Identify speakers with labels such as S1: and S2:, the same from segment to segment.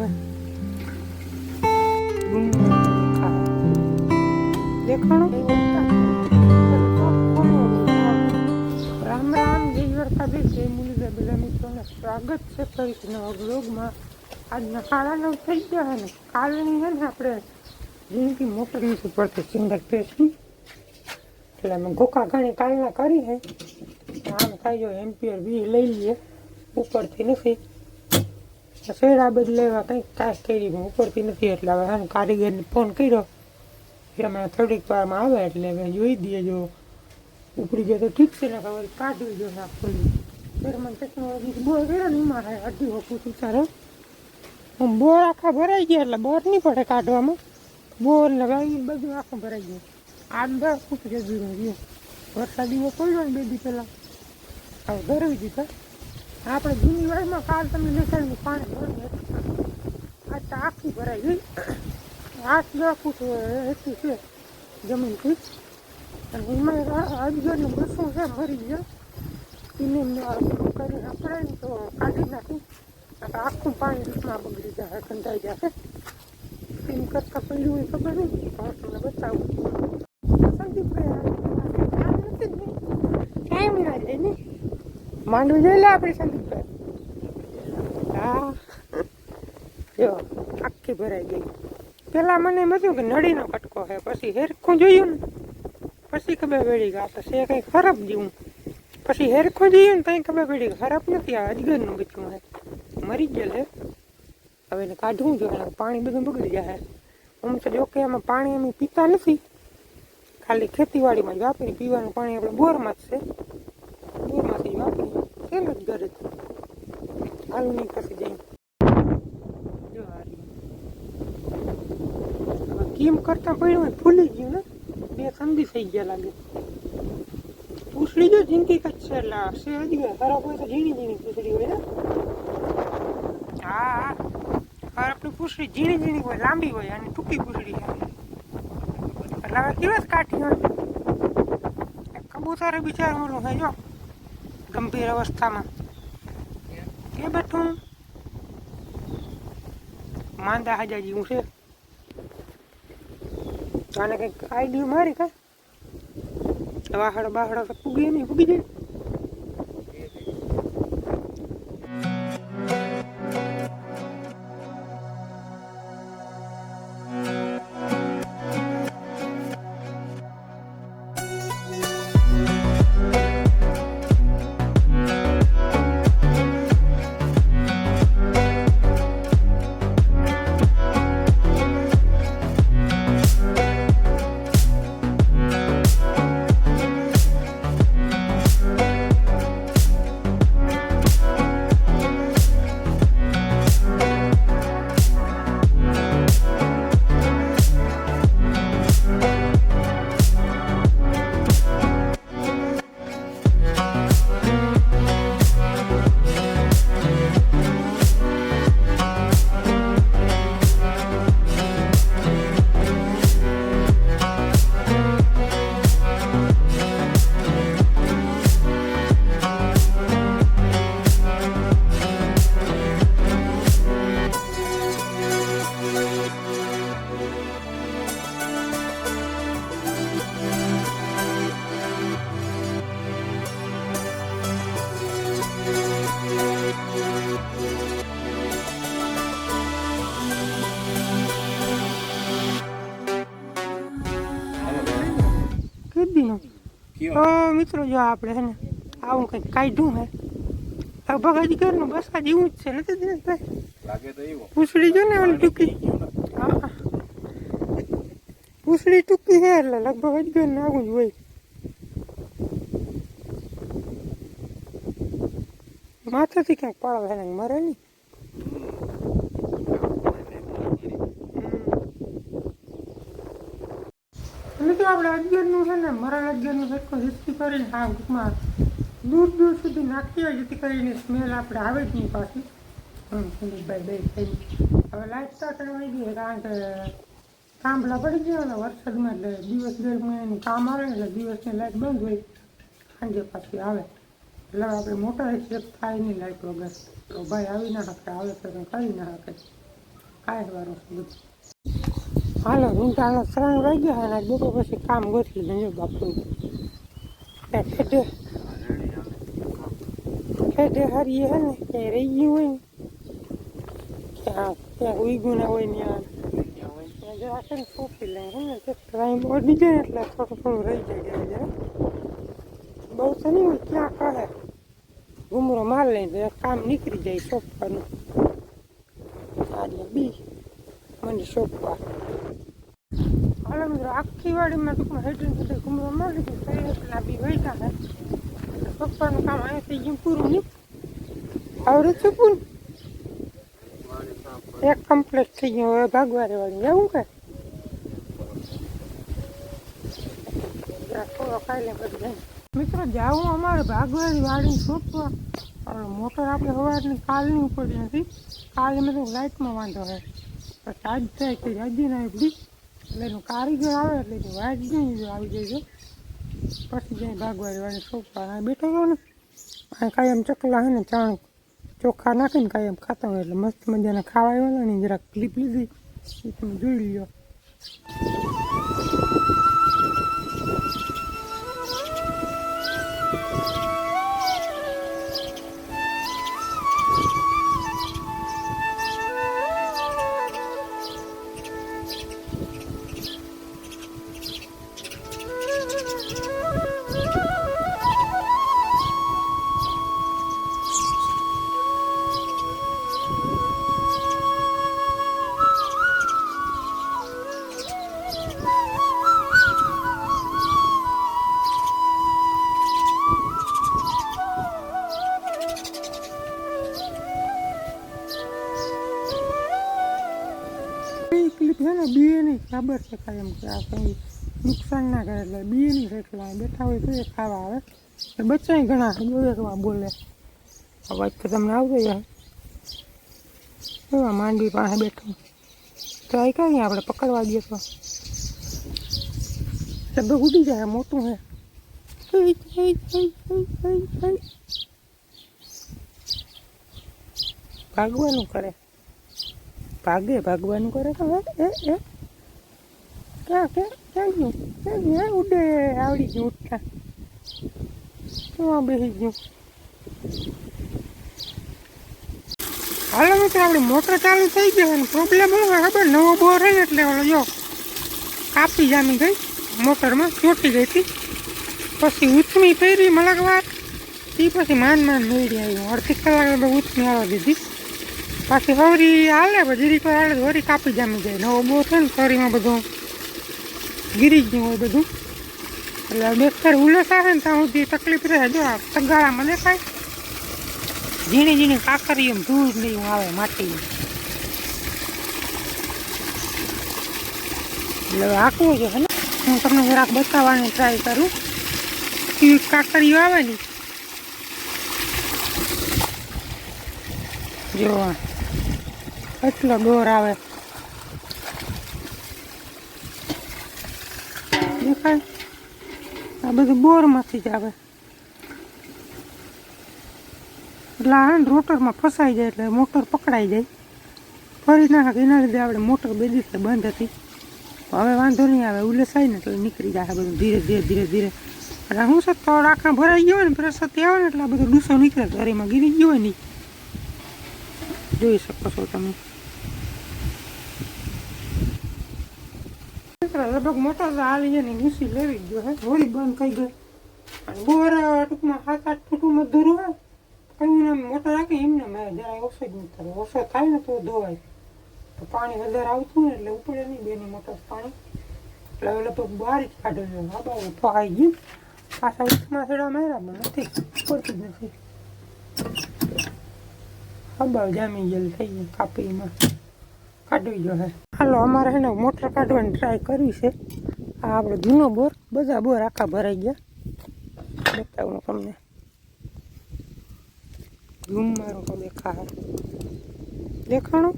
S1: આવે રામ રામ, જય દ્વારકાધીશ, જય મુરલીધર બધા મિત્રોને સ્વાગત છે ફરીથી નવા બ્લોગમાં આજના સાડા નવ થઈ ગયા ને, કાલની છે ને આપણે જિંદગી મોટર નથી પડતી સિંગલ ફેસની એટલે અમે ગોખા ઘણી કાલના કરી છે. આમ થાય જો એમ્પિયર બી લઈ લઈએ. ઉપરથી નથી. શેડા બદલેવા કંઈક કાંઈ કરી હું ઉપરથી નથી. એટલે હવે હું કારીગરને ફોન કર્યો. કે અમે થોડીક વારમાં આવે એટલે મેં જોઈ દઈએ જો ઉપડી જાય તો ઠીક છે ને ખબર કાઢવી જો ના ખોલી જર્મન ટેકનોલોજી બોર કર્યો ને મારે અડધી વખત ઉતારે, હું. બોર આખા ભરાઈ ગયા એટલે બોર નહીં પડે કાઢવામાં. બોર વાઈ બધું આખું ભરાઈ ગયું. આઠ દસ ફૂટ રહ્યું. વરસાદ પડ્યો ને બે દી પહેલાં. હવે ભરવી દીધા આપણે જૂની વારમાં કાલ તમને દેખાડ્યું પાણી ભરવું આ તો આખી ભરાઈ ગઈ. આઠ દસ ફૂટ એટલી છે જમીનથી. અને એમાં અજગરનું બસું છે, મરી ગયો. એને કરી આપણે તો કાઢી નાખી. આખું પાણી રીતમાં બગડી જાય કંટાઈ જશે એમ કરતાં પડ્યું હોય ખબર નહીં. હું તમને બતાવું. સંદીપભાઈ ટાઈમ ના જાય ને માંડવી જોઈ લે આપણી સંદીપભાઈ હા. જો, આખી ભરાઈ ગઈ. પેલા મને એમ હતું કે નળીનો કટકો છે, પછી હેરખું જોયું ને. પછી ખબર પડી ગયા તો છે કંઈ ખરાબ જેવું. પછી હેરખું જોયું ને ત્યાં ખબર પડી ખરાબ નથી, આ અજગરનું બચ્યું છે. મરી ગયેલ છે હવે એને કાઢવું જોઈએ પાણી બધું બગડી જાય. આમ તો જો કે એમાં પાણી અમે પીતા નથી. ખાલી ખેતીવાડીમાં જ વાપરી પીવાનું પાણી આપણે બોરમાં જ છે. ને જ ઘરે જ હાલું નહીં પછી જઈ જો કેમ કરતા પડ્યું હોય ફૂલી ગયું ને બે સંધી થઈ ગયા લાગે પૂછડી જો જિંદગી કચ્છ છે એટલે છે હજી ખરાબ હોય તો ઝીણી ઝીણી પૂછડી હોય ને હા હા આપણી પૂછડી ઝીણી ઝીણી હોય લાંબી હોય અને ટૂંકી પૂછડી એટલે હવે દિવસ કાઢી હોય કબૂતરે બિચારું ઓલું છે જો ગંભીર અવસ્થામાં. કે બેઠું માંદા હાજા જેવું છે. આને કંઈક આઈડિયો મારી કા વાહડ બાહડો પૂગી નહીં પૂગી જાય. તો મિત્રો જો આપણે છે ને આવું કંઈક કાઢ્યું હે લગભગ હજી ઘરનું બસ આ જેવું જ છે નથી દિનેશભાઈ પૂછડી જો ને ઓલી ટૂંકી. હા પૂછડી ટૂંકી છે એટલે લગભગ હજી ઘરનું આવું જ હોય. માથાથી ક્યાંક પાડવા ને મરે નહીં. મિત્રો આપણે અગિયારનું છે ને, મારા અજગરનું સરખો હિસ્ટ્રી કરીને હા ટૂંકમાં દૂર દૂર સુધી નાખીએ, જેથી કરીને સ્મેલ આપણે આવે જ નહીં પાછી. હમ, સંદીપભાઈ, બે થઈ હવે લાઈટ તો કરવાઈ ગઈ કારણ કે થાંભલા પડી ગયા ને, વરસાદમાં એટલે દિવસ દરમિયાન કામ આવે, એટલે દિવસની લાઈટ બંધ હોય, સાંજે પાછી આવે. એટલે આપણે મોટા એક્સેપ્ટ થાય નહીં લાઈટ વગર. તો ભાઈ આવી ના શકે, આવે તો કરી ના શકે. કાંઈ વારો બધું હાલો રૂંટાનો ત્રણ વાગ્યા અને બપોર પછી કામ ગોઠવી લેજો બાપુ. ખેડે ખેડે હરીએ હે ને ક્યાંય રહી ગયું હોય ને ક્યાં ઉઈગું ના હોય ત્યાં. ત્યાં જરા છે ને સોંપી લે ને તે ઓડી જાય એટલે થોડું થોડું રહી જાય જરા બહુ તો હોય, ક્યાં કરે? ઘૂમરો માર લઈને કામ નીકળી જાય સોંપવાનું. આજે બી, મને સોંપવા. આખી વાડીમાં ટૂંકમાં હેઠળ હેઠળ ઘૂમરો મારી દીધું તો એટલા બી વૈતા હે સોંપવાનું કામ અહીંયાથી ગયું પૂરું નહીં આવડે છે પૂરું એક કમ્પ્લીટ થઈ ગયું હવે ભાગવારે વાળી જવું કે થોડો ખાઈ લે પછી જાય મિત્રો જાવું અમારે ભાગવારી વાડી સોંપવા હવે મોટર આપણે સવારની કાલની ઉપડી નથી કાલે મેં તો લાઇટમાં વાંધો હોય તો ચાર્જ થાય કે હજી ના એટલી એટલે એનું કારીગર આવે એટલે એની વાઇટ નહીં આવી જાય છે. પછી જાય ભાગવારી વાળી અહીં બેઠો હતો ને અહીં કાયમ ચકલા હે ને, ચાણ ચોખા નાખીને કાયમ ખાતા હોય એટલે મસ્ત મજાના ખાવા આવ્યો ને, જરાક ક્લિપ લીધી. એ તમે જોઈ લ્યો. ખબર છે કાંઈ એમ કે આ કંઈ નુકસાન ના કરે એટલે બીએની એટલે. બેઠા હોય તો એ ખાવા આવે. એ બચ્ચાય ઘણા છે જોવે કેવા બોલે. અવાજ તો તમને આવતો જાય એવા માંડવી પાસે બેઠું. તો આ કઈ આપણે? પકડવા દઈએ તો. લગભગ ઉડી જાય, મોટું હે. ભાગવાનું કરે. ભાગે, ભાગવાનું કરે તો હવે એ એ ક્યાં ક્યાં ક્યાં ગયું ક્યાં ગયું હે, ઉડે, આવડી ગયું ઉઠતા ક્યાં બેસી ગયું. હાલો મિત્રો, આપણી મોટર ચાલુ થઈ ગઈ અને પ્રોબ્લેમ શું હોય ખબર? નવો બોર હે ને એટલે ઓલો જો કાપી જામી ગઈ, મોટરમાં ચોટી ગઈ હતી. પછી ઉથમી પહેરી મલકવાર એ પછી માન માન મેળી આવી અડધી કલાક ઉથમી આવવા દીધી. પાછી હવરી હાલે પછી કોઈ હાલે વળી કાપી જામી જાય. નવો બહુ છે ને, ફરીમાં બધું ગીરી ગયું હોય બધું. એટલે બેસ્તર આવે ને ત્યાં સુધી તકલીફ રહે. જો આ તગાળામાં દેખાય ઝીણી ઝીણી કાકરી એમ ધૂળ નહીં આવે માટી એટલે આખવું છે ને. હું તમને જરાક બતાવવાની ટ્રાય કરું. કેવી કાકરીઓ આવે ને. જો એટલો દોર આવે. દેખાય આ બધું બોરમાંથી જ આવે. એટલે આ રોટરમાં ફસાઈ જાય એટલે મોટર પકડાઈ જાય. ફરી નાખે એના લીધે આપણે મોટર બે દિવસે બંધ હતી. હવે વાંધો નહીં આવે ઉલેસાય ને એટલે નીકળી જાય બધું ધીરે ધીરે ધીરે ધીરે. એટલે હું છે તો આખા ભરાઈ ગયો ને પ્રસાદથી આવે ને એટલે આ બધો ડૂસો નીકળે ઘરેમાં ગીરી ગયો નહીં જોઈ શકો છો તમે. લગભગ મોટર તો હાલી છે ને ઘૂસી લેવી ગયો, હે. હોળી બંધ થઈ ગઈ. અને બોર ટૂંકમાં સાત આઠ ફૂટમાં દૂર હોય કયું ને મોટર રાખી, એમને મેં જરાય ઓછો જ નહીં ઓછો થાય ને તો ધોવાય. તો પાણી વધારે આવતું ને એટલે ઉપડે નહીં, બેની મોટર પાણી. એટલે લગભગ બહાર જ કાઢે છે. હા બાબુ ફાઈ ગયું. પાછા ઉઠમાં છેડા માર્યા, પણ નથી. પડતું જ નથી. હબાવ જામી ગયેલ થઈ ગયું કાપીમાં. કાઢવી જોઈએ. હાલો, અમારે એને મોટર કાઢવાની ટ્રાય કરવી છે. આ આપણે જૂનો બોર, બધા બોર આખા ભરાઈ ગયા. બતાવું તમને. ધૂમ મારો તો દેખા દેખાણું?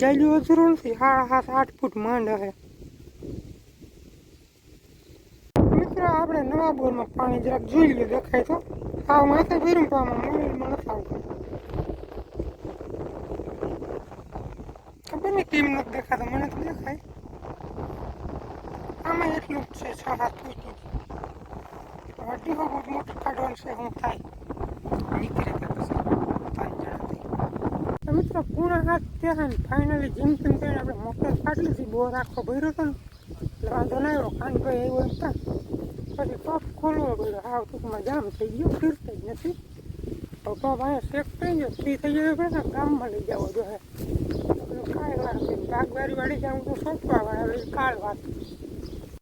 S1: જાડ્યું અધૂરું નથી. સાડા સાત આઠ ફૂટ માંડ હે. મિત્રો, આપણે નવા બોરમાં પાણી જરાક જોઈ લે દેખાય તો? આવ માથે ભર્યું પામાં મોબાઈલમાં નથી આવતું નહીં નથી દેખાતો. મને તો દેખાય. આમાં એટલું જ છે, છ સાત ફૂટી વડી બહુ મોટું કાઢવાનું છે, હું થાય. નીકળે તો પછી તો મિત્રો, પૂરા હાથ થયા ને ફાઇનલી જીમ તેમ કરીને આપણે મોટર કાઢી લીધી. બોર આખો ભર્યો હતો ને. એટલે વાંધો ના આવ્યો. કાનભાઈ આવ્યો એમ ત્યાં પછી પગ ખોલવો પડ્યો. હાવ ટૂંકમાં જામ થઈ ગયો. ફીરતા જ નથી. તો પગ અહીંયા શેક થઈ ગયો. ફ્રી થઈ ગયો. ગામમાં લઈ જવો જોઈએ કાંઈ વાર વાળી જાઉં તો સોંપવા વાળા કાળ વાત